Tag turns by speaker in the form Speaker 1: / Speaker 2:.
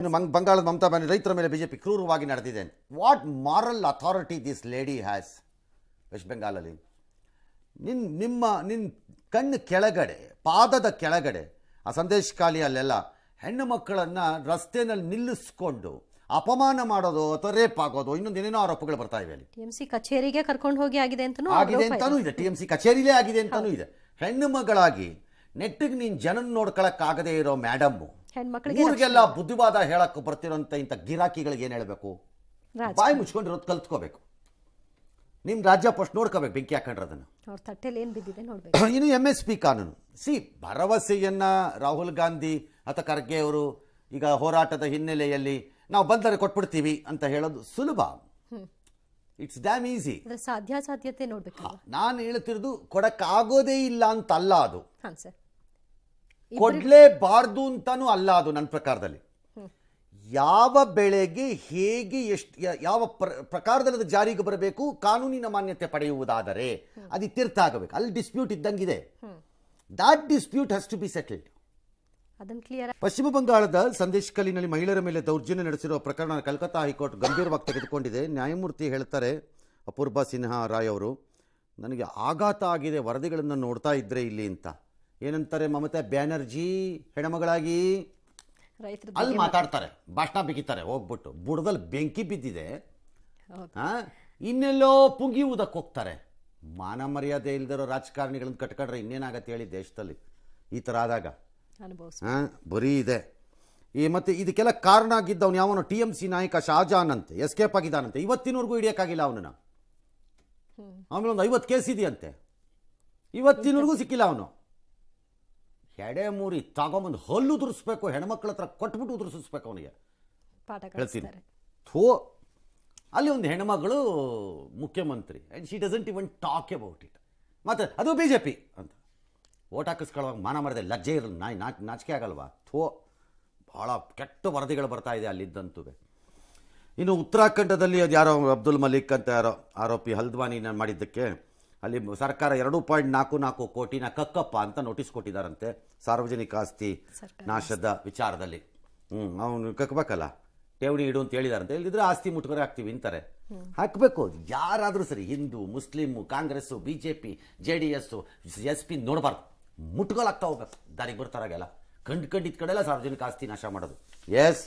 Speaker 1: ಇನ್ನು ಮಂಗ್ ಬಂಗಾಳದ ಮಮತಾ ಬ್ಯಾನರ್ಜಿ ರೈತರ ಮೇಲೆ ಬಿಜೆಪಿ ಕ್ರೂರವಾಗಿ ನಡೆದಿದೆ. What moral authority this lady has west ಬೆಂಗಾಲಲ್ಲಿ ನಿನ್ನ ನಿಮ್ಮ ನಿನ್ನ ಕಣ್ಣು ಕೆಳಗಡೆ ಪಾದದ ಕೆಳಗಡೆ ಆ ಸಂದೇಶ ಖಾಲಿ ಅಲ್ಲೆಲ್ಲ ಹೆಣ್ಣು ಮಕ್ಕಳನ್ನು ರಸ್ತೆನಲ್ಲಿ ನಿಲ್ಲಿಸ್ಕೊಂಡು ಅಪಮಾನ ಮಾಡೋದು ಅಥವಾ ರೇಪ್ ಆಗೋದು ಇನ್ನೊಂದು ಏನೇನೋ ಆರೋಪಗಳು ಬರ್ತಾ ಇವೆ ಅಲ್ಲಿ.
Speaker 2: ಟಿಎಂಸಿ ಕಚೇರಿಗೆ ಕರ್ಕೊಂಡು ಹೋಗಿ ಆಗಿದೆ ಅಂತಲೂ
Speaker 1: ಆಗಿದೆ
Speaker 2: ಅಂತಲೂ ಇದೆ.
Speaker 1: ಅಂತಾನೂ ಇದೆ ಟಿ ಎಂ ಸಿ ಕಚೇರಿಲೇ ಆಗಿದೆ ಅಂತಲೂ ಇದೆ. ಹೆಣ್ಣು ಮಗಳಾಗಿ ನೆಟ್ಟಿಗೆ ನೀನು ಜನನ ನೋಡ್ಕೊಳಕ್ಕಾಗದೇ ಇರೋ ಮೇಡಮ್ಮು
Speaker 2: ಹೆಣ್ಮಕ್ಳಿಗೆ
Speaker 1: ಊರಿಗೆಲ್ಲ ಬುದ್ಧಿವಾದ ಹೇಳಕ್ ಬರ್ತಿರೋಂಥ ಇಂಥ ಗಿರಾಕಿಗಳಿಗೆ ಏನು ಹೇಳಬೇಕು? ಬಾಯಿ ಮುಚ್ಕೊಂಡಿರೋದು ಕಲ್ತ್ಕೋಬೇಕು. ನಿಮ್ಮ ರಾಜ್ಯ ಫಸ್ಟ್ ನೋಡ್ಕೋಬೇಕು ಬೆಂಕಿ ಹಾಕೊಂಡ್ರದನ್ನ
Speaker 2: ಅವ್ರ ತಟ್ಟೆಲಿ ಏನ್ ಬಿದ್ದಿದೆ ನೋಡ್ಬೇಕು.
Speaker 1: ಇನ್ನು ಎಂ ಎಸ್ ಪಿ ಕಾನೂನು. ಸಿ ಭರವಸೆಯನ್ನ ರಾಹುಲ್ ಗಾಂಧಿ ಅಥವಾ ಖರ್ಗೆ ಅವರು ಈಗ ಹೋರಾಟದ ಹಿನ್ನೆಲೆಯಲ್ಲಿ ನಾವು ಬಂದರೆ ಕೊಟ್ಬಿಡ್ತೀವಿ ಅಂತ ಹೇಳೋದು ಸುಲಭ. ಇಟ್ಸ್ ಡ್ಯಾಮ್ ಈಸಿ
Speaker 2: ಸಾಧ್ಯ ಸಾಧ್ಯತೆ ನೋಡ್ಬೇಕು
Speaker 1: ನಾನು ಹೇಳ್ತಿರೋದು ಕೊಡಕ್ಕಾಗೋದೇ ಇಲ್ಲ ಅಂತಲ್ಲ ಅದು.
Speaker 2: ಹಾಂ ಸರ್.
Speaker 1: ಕೊಡ್ಲೇಬಾರ್ದು ಅಂತಾನು ಅಲ್ಲ ಅದು ನನ್ನ ಪ್ರಕಾರದಲ್ಲಿ. ಯಾವ ಬೆಳೆಗೆ ಹೇಗೆ ಎಷ್ಟು ಯಾವ ಪ್ರ ಪ್ರಕಾರದಲ್ಲಿ ಅದು ಜಾರಿಗೆ ಬರಬೇಕು ಕಾನೂನಿನ ಮಾನ್ಯತೆ ಪಡೆಯುವುದಾದರೆ ಅದು ಇತ್ಯರ್ಥ ಆಗಬೇಕು ಅಲ್ಲಿ dispute ಇದ್ದಂಗಿದೆ. That dispute has to be settled ಪಶ್ಚಿಮ ಬಂಗಾಳದ ಸಂದೇಶ್ ಕಲ್ಲಿನಲ್ಲಿ ಮಹಿಳೆಯರ ಮೇಲೆ ದೌರ್ಜನ್ಯ ನಡೆಸಿರುವ ಪ್ರಕರಣ ಕಲ್ಕತ್ತಾ ಹೈಕೋರ್ಟ್ ಗಂಭೀರವಾಗಿ ತೆಗೆದುಕೊಂಡಿದೆ. ನ್ಯಾಯಮೂರ್ತಿ ಹೇಳ್ತಾರೆ ಅಪೂರ್ವ ಸಿನ್ಹಾ ರಾಯ್ ಅವರು ನನಗೆ ಆಘಾತ ಆಗಿದೆ ವರದಿಗಳನ್ನು ನೋಡ್ತಾ ಇದ್ರೆ ಇಲ್ಲಿ ಅಂತ. ಏನಂತಾರೆ ಮಮತಾ? ಬ್ಯಾನರ್ಜಿ ಹೆಣಮಗಳಾಗಿ. ಅಲ್ಲಿ ಮಾತಾಡ್ತಾರೆ ಭಾಷಣ ಬಿಗಿತಾರೆ ಹೋಗ್ಬಿಟ್ಟು. ಬುಡದಲ್ಲಿ ಬೆಂಕಿ ಬಿದ್ದಿದೆ? ಇನ್ನೆಲ್ಲೋ ಪುಂಗಿ ಊದಕ್ಕೆ ಹೋಗ್ತಾರೆ. ಮಾನ ಮರ್ಯಾದೆ ಇಲ್ದಿರೋ ರಾಜಕಾರಣಿಗಳನ್ನ ಕಟ್ಕೊಂಡ್ರೆ ಇನ್ನೇನಾಗತ್ತೆ ಹೇಳಿ ದೇಶದಲ್ಲಿ? ಈ ಥರ ಆದಾಗ. ಹಾಂ? ಬರೀ ಇದೆ. ಈ ಮತ್ತು ಇದಕ್ಕೆಲ್ಲ ಕಾರಣ ಆಗಿದ್ದವನು ಯಾವನು? ಟಿ ಎಂ ಸಿ ನಾಯಕ ಶಾಜಾನ್ ಅಂತೆ ಎಸ್ಕೇಪ್ ಆಗಿದ್ದಾನಂತೆ. ಇವತ್ತಿನವರೆಗೂ ಹಿಡಿಯೋಕ್ಕಾಗಿಲ್ಲ ಅವನನ್ನು. ಆಮೇಲೆ ಒಂದು ಐವತ್ತು ಕೇಸ್ ಇದೆಯಂತೆ. ಇವತ್ತಿನವರೆಗೂ ಸಿಕ್ಕಿಲ್ಲ ಅವನು. ಎಡೆ ಮೂರಿ ತಗೊಂಬಂದು ಹಲ್ಲು ಉದುರಿಸ್ಬೇಕು ಹೆಣ್ಮಕ್ಳ ಹತ್ರ ಕೊಟ್ಬಿಟ್ಟು ಉದುರಿಸ್ಬೇಕು ಅವನಿಗೆ.
Speaker 2: ಪಾಠ
Speaker 1: ಹೇಳ್ತೀನಿ. ಥೋ ಅಲ್ಲಿ ಒಂದು ಹೆಣ್ಮಗಳು ಮುಖ್ಯಮಂತ್ರಿ. And she doesn't even talk about it ಮತ್ತು ಅದು ಬಿ ಜೆ ಪಿ ಅಂತ. ಓಟ್ ಹಾಕಿಸ್ಕೊಳ್ಳುವಾಗ ಮಾನ ಮಾಡಿದೆ ಲಜ್ಜೆ ಇರಲ್ಲ ನಾಯಿ ನಾಚ್ ನಾಚಿಕೆ ಆಗಲ್ವಾ? ಥೋ ಭಾಳ ಕೆಟ್ಟ ವರದಿಗಳು ಬರ್ತಾ ಇದೆ ಅಲ್ಲಿದ್ದಂತೂ. ಇನ್ನು ಉತ್ತರಾಖಂಡದಲ್ಲಿ ಅದು ಯಾರೋ ಅಬ್ದುಲ್ ಮಲಿಕ್ ಅಂತ ಯಾರೋ ಆರೋಪಿ ಹಲ್ದ್ವಾನಿನ ಮಾಡಿದ್ದಕ್ಕೆ ಅಲ್ಲಿ ಸರ್ಕಾರ ಎರಡು ಪಾಯಿಂಟ್ ನಾಲ್ಕು ನಾಲ್ಕು ಕೋಟಿನ ಕಕ್ಕಪ್ಪ ಅಂತ ನೋಟಿಸ್ ಕೊಟ್ಟಿದ್ದಾರಂತೆ. ಸಾರ್ವಜನಿಕ ಆಸ್ತಿ ನಾಶದ ವಿಚಾರದಲ್ಲಿ. ಹ್ಞೂ ಅವನು ಕಕ್ಕಬೇಕಲ್ಲ ಠೇವಣಿ ಇಡು ಅಂತ ಹೇಳಿದಾರಂತೆ. ಇಲ್ಲಿದ್ರೆ ಆಸ್ತಿ ಮುಟ್ಕೊರೆ ಹಾಕ್ತೀವಿ ಅಂತಾರೆ. ಹಾಕಬೇಕು. ಯಾರಾದರೂ ಸರಿ Hindu Muslim Congress B J P J D S S P ನೋಡಬಾರ್ದು. ಮುಟ್ಕೊಳಾಗ್ತಾ ಹೋಗ್ಬೇಕು ದಾರಿಗೆ ಬರ್ತಾರಾಗೆಲ್ಲ ಕಂಡು ಕಂಡಿದ್ದ ಕಡೆಲ್ಲ ಸಾರ್ವಜನಿಕ ಆಸ್ತಿ ನಾಶ ಮಾಡೋದು. ಎಸ್